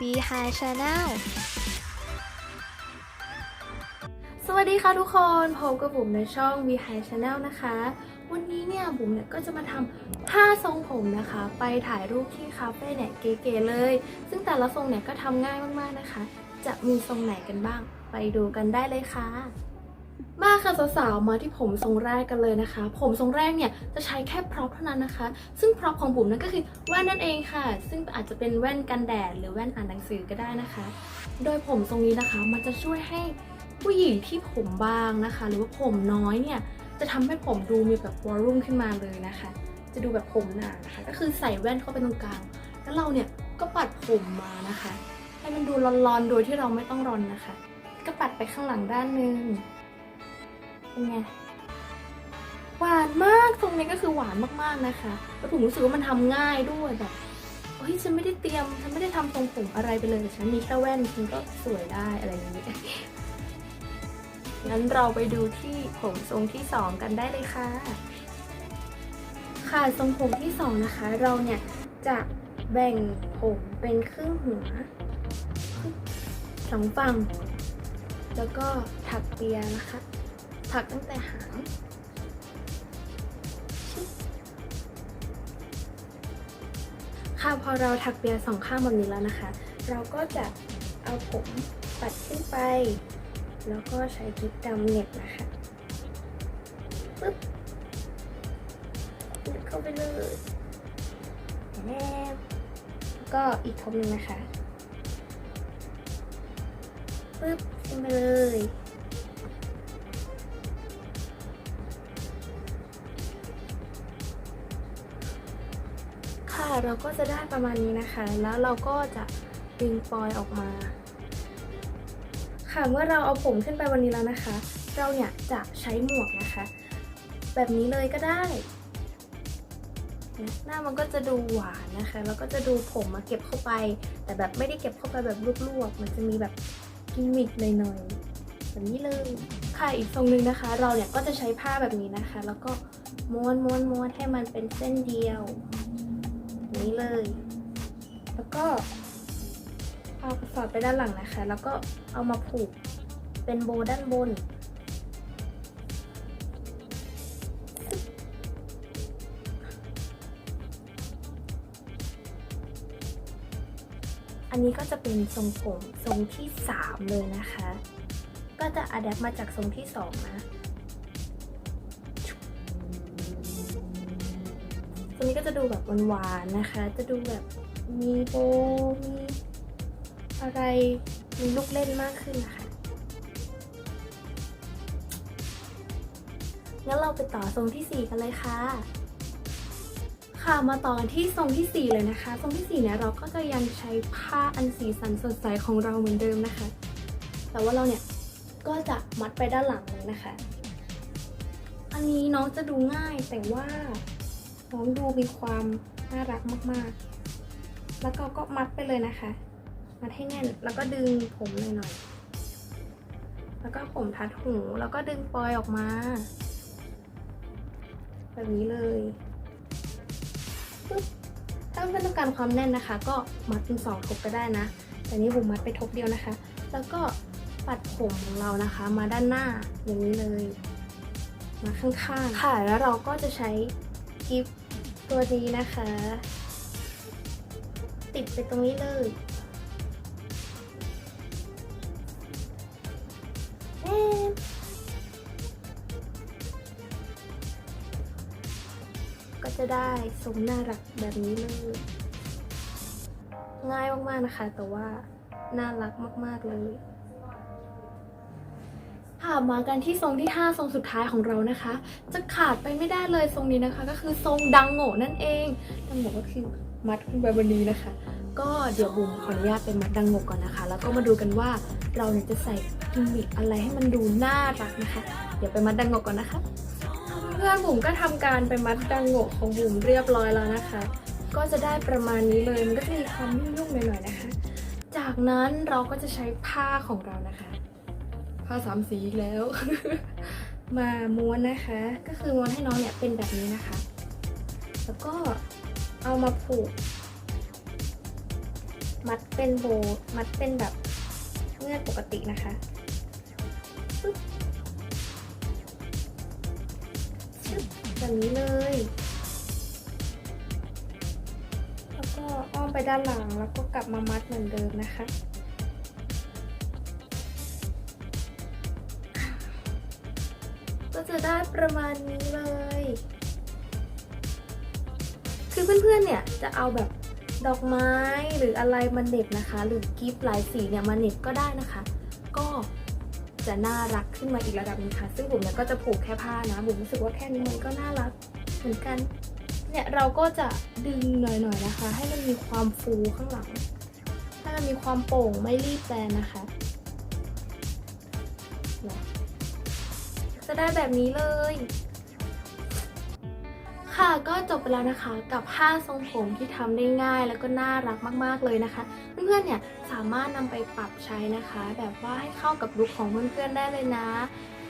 B High Channel สวัสดีค่ะทุกคนพบกับบุ๋มในช่อง B-High Channel นะคะ วันนี้เนี่ยบุ๋มเนี่ยก็จะมาทำ5ทรงผมนะคะ ไปถ่ายรูปที่คาเฟ่เนี่ยเก๋ๆเลย ซึ่งแต่ละทรงเนี่ยก็ทำง่ายมากๆนะคะ จะมีทรงไหนกันบ้าง ไปดูกันได้เลยค่ะ มาค่ะสาวๆมาที่ผมทรงแรกกันเลยนะคะ ผมทรงแรกเนี่ยจะใช้แค่พร็อพเท่านั้นนะคะ ซึ่งพร็อพของบุ๋มนั่นก็คือแว่นนั่นเองค่ะ ซึ่งอาจจะเป็นแว่นกันแดดหรือแว่นอ่านหนังสือก็ได้นะคะ โดยผมทรงนี้นะคะมันจะช่วยให้ผู้หญิงที่ผมบางนะคะ หรือว่าผมน้อยเนี่ยจะทำให้ผมดูมีแบบวอลลุ่มขึ้นมาเลยนะคะ จะดูแบบผมหนานะคะ ก็คือใส่แว่นเข้าไปตรงกลาง แล้วเราเนี่ยก็ปัดผมมานะคะ ให้มันดูรอนๆโดยที่เราไม่ต้องรอนนะคะ ก็ปัดไปข้างหลังด้านหนึง เป็นไงหวานมากตรงนี้ก็คือหวานมากๆนะคะแล้วผมรู้สึกว่ามันทำง่ายด้วยแบบเฮ้ยฉันไม่ได้เตรียมฉันไม่ได้ทำทรงผมอะไรไปเลยฉันมีแค่แว่นฉันก็สวยได้อะไรอย่างนี้งั้นเราไปดูที่ผมทรงที่สองกันได้เลยค่ะ ค่ะทรงผมที่สองนะคะ เราเนี่ยจะแบ่งผมเป็นครึ่งหัวสองฝั่ง แล้วก็ถักเปียนะคะ ถักตั้งแต่หางค่ะพอเราถักเปียสองข้างแบบนี้แล้วนะคะ เราก็จะเอาผมปัดขึ้นไป แล้วก็ใช้กิ๊บดำเหน็บนะคะปึ๊บเหน็บเข้าไปเลยแนบแล้วก็อีกทบนึงนะคะปึ๊บขึ้นไปเลย ค่ะเราก็จะได้ประมาณนี้นะคะ แล้วเราก็จะดึงฟอยออกมา ค่ะเมื่อเราเอาผมขึ้นไปวันนี้แล้วนะคะ เราเนี่ยจะใช้หมวกนะคะ แบบนี้เลยก็ได้หน้ามันก็จะดูหวานนะคะ แล้วก็จะดูผมมาเก็บเข้าไป แต่แบบไม่ได้เก็บเข้าไปแบบลวกๆ มันจะมีแบบกิมมิคหน่อยๆแบบนี้เลยค่ะอีกทรงหนึ่งนะคะ เราเนี่ยก็จะใช้ผ้าแบบนี้นะคะ แล้วก็ม้วนม้วนม้วนให้มันเป็นเส้นเดียว นี้เลย แล้วก็เอากระสอดไปด้านหลังนะคะ แล้วก็เอามาผูกเป็นโบด้านบน อันนี้ก็จะเป็นทรงผมทรงที่ 3 เลยนะคะ ก็จะอัดแอปมาจากทรงที่ 2 นะ นี้ก็จะดูแบบหวานๆนะคะ จะดูแบบมีโบมีอะไรมีลูกเล่นมากขึ้นนะคะงั้นเราไปต่อทรงที่ 4 กันเลยค่ะ ค่ะมาต่อกันที่ทรงทีสี่ 4 เลยนะคะ ทรงที่ 4 เนี่ยเราก็จะยังใช้ผ้าอันสีสันสดใสของเราเหมือนเดิมนะคะ แต่ว่าเราเนี่ยก็จะมัดไปด้านหลังเลยนะคะ อันนี้น้องจะดูง่ายแต่ว่า น้องดูมีความน่ารักมากๆ แล้วก็ก็มัดไปเลยนะคะ มัดให้แน่น แล้วก็ดึงผมหน่อยๆ แล้วก็ผมทัดหู แล้วก็ดึงฟอยออกมา แบบนี้เลยถ้าเพื่อนต้องการความแน่นนะคะ ก็มัดเป็นสองทบก็ได้นะ แต่นี้ผมมัดไปทบเดียวนะคะ แล้วก็ปัดผมของเรานะคะ มาด้านหน้าอย่างนี้เลย มาข้างๆ ค่ะ แล้วเราก็จะใช้กิฟ ตัวนี้นะคะ ติดไปตรงนี้เลยก็จะได้ทรงน่ารักแบบนี้เลย ง่ายมากๆนะคะ แต่ว่าน่ารักมากๆเลย ค่ะมากันที่ทรงที่ 5 ทรงสุดท้ายของเรานะคะ จะขาดไปไม่ได้เลยทรงนี้นะคะ ก็คือทรงดังโง่นั่นเองดังโง่ก็คือมัดขึ้นไปบนนี้นะคะ ก็เดี๋ยวบุ๋มขออนุญาตเป็นมัดดังโง่ก่อนนะคะ แล้วก็มาดูกันว่าเราเนี่ยจะใส่กิมมิคอะไรให้มันดูน่ารักนะคะ เดี๋ยวไปมัดดังโง่ก่อนนะคะ เพื่อนบุ๋มก็ทำการไปมัดดังโง่ของบุ๋มเรียบร้อยแล้วนะคะ ก็จะได้ประมาณนี้เลยมันก็จะมีความยุ่งๆหน่อยๆนะคะ จากนั้นเราก็จะใช้ผ้าของเรานะคะ ผ้าสามสีอีกแล้ว มาม้วนนะคะ ก็คือม้วนให้น้องเนี่ยเป็นแบบนี้นะคะ แล้วก็เอามาผูก มัดเป็นโบ มัดเป็นแบบเงื่อนปกตินะคะปึ๊บชึบแบบนี้เลย แล้วก็อ้อมไปด้านหลังแล้วก็กลับมามัดเหมือนเดิมนะคะ ก็จะได้ประมาณนี้เลย คือเพื่อนๆเนี่ยจะเอาแบบดอกไม้หรืออะไรมาเน็บนะคะ หรือกิฟต์หลายสีเนี่ยมาเน็บก็ได้นะคะ ก็จะน่ารักขึ้นมาอีกระดับนึงค่ะ ซึ่งผมเนี่ยก็จะผูกแค่ผ้านะผมรู้สึกว่าแค่นี้มันก็น่ารักเหมือนกัน เนี่ยเราก็จะดึงหน่อยๆนะคะ ให้มันมีความฟูข้างหลัง ให้มันมีความโป่งไม่รีบแบนนะคะ จะได้แบบนี้เลย ค่ะก็จบไปแล้วนะคะกับ 5 ทรงผมที่ทำได้ง่ายแล้วก็น่ารักมากๆเลยนะคะ เพื่อนๆเนี่ยสามารถนำไปปรับใช้นะคะ แบบว่าให้เข้ากับลุคของเพื่อนๆได้เลยนะ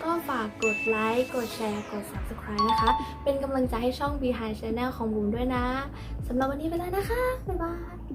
ก็ฝากกดไลค์ กดแชร์ กด subscribe นะคะ เป็นกำลังใจให้ช่อง Behind Channel ของบุ๋มด้วยนะ สำหรับวันนี้ไปแล้วนะคะ บ๊ายบาย